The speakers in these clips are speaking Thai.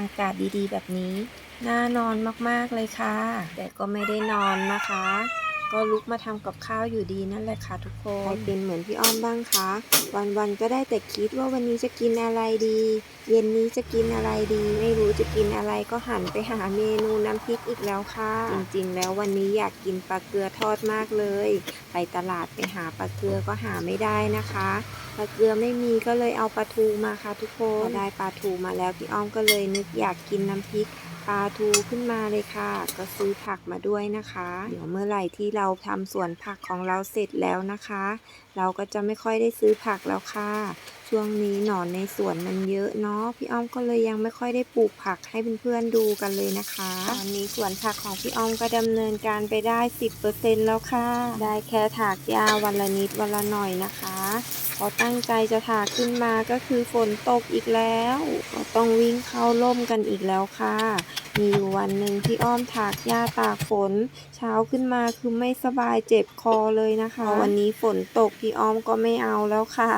อากาศดีๆ แบบนี้ น่านอนมากๆเลยค่ะ แต่ก็ไม่ได้นอนนะคะ ก็ลุกมาทำกับข้าวอยู่ดีนั่นแหละค่ะทุกคนใครเป็นเหมือนพี่อ้อมบ้างคะ วันๆก็ได้แต่คิดว่าวันนี้จะกินอะไรดี เย็นนี้จะกินอะไรดี ไม่รู้จะกินอะไรก็หันไปหาเมนูน้ำพริกอีกแล้วค่ะ จริงๆ แล้ววันนี้อยากกินปลาเกลือทอดมากเลย ไปตลาดไปหาปลาเกลือก็หาไม่ได้นะคะปลาเกลือไม่มีก็เลยเอาปลาทูมาค่ะทุกคนพอได้ปลาทูมาแล้วพี่อ้อมก็เลยนึกอยากกินน้ำพริก ปลาทูขึ้นมาเลยค่ะ ก็ซื้อผักมาด้วยนะคะ เดี๋ยวเมื่อไหร่ที่เราทำสวนผักของเราเสร็จแล้วนะคะ เราก็จะไม่ค่อยได้ซื้อผักแล้วค่ะ ช่วงนี้หนอนในสวนมันเยอะเนาะพี่อ้อมก็เลยยังไม่ค่อยได้ปลูกผักให้เพื่อนๆดูกันเลยนะคะตอนนี้สวนผักของพี่อ้อมก็ดำเนินการไปได้ 10%แล้วค่ะ ได้แค่ถากหญ้าวันละนิดวันละหน่อยนะคะพอตั้งใจจะถากขึ้นมาก็คือฝนตกอีกแล้วก็ต้องวิ่งเข้าร่มกันอีกแล้วค่ะ มีอยู่วันหนึ่งที่อ้อมถากหญ้าตากฝน เช้าขึ้นมาคือไม่สบายเจ็บคอเลยนะคะ วันนี้ฝนตกพี่อ้อมก็ไม่เอาแล้วค่ะ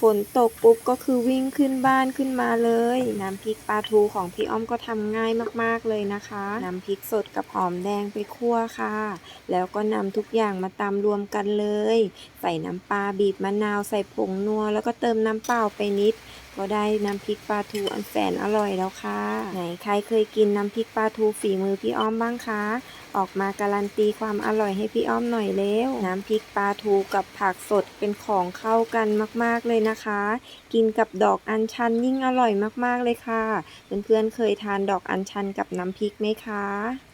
ฝนตกปุ๊บก็คือวิ่งขึ้นบ้านขึ้นมาเลย น้ำพริกปลาทูของพี่อ้อมก็ทำง่ายมากๆเลยนะคะน้ำพริกสดกับหอมแดงไปคั่วค่ะ แล้วก็นำทุกอย่างมาตำรวมกันเลย ใส่น้ำปลาบีบมะนาวใส่ผงนัว แล้วก็เติมน้ำเปล่าไปนิด ก็ได้น้ำพริกปลาทูอันแสนอร่อยแล้วค่ะ ไหนใครเคยกินน้ำพริกปลาทูฝีมือพี่อ้อมบ้างคะ ออกมาการันตีความอร่อยให้พี่อ้อมหน่อยเร็ว น้ำพริกปลาทูกับผักสดเป็นของเข้ากันมากๆเลยนะคะ กินกับดอกอัญชันยิ่งอร่อยมากๆเลยค่ะ เพื่อนๆเคยทานดอกอัญชันกับน้ำพริกไหมคะ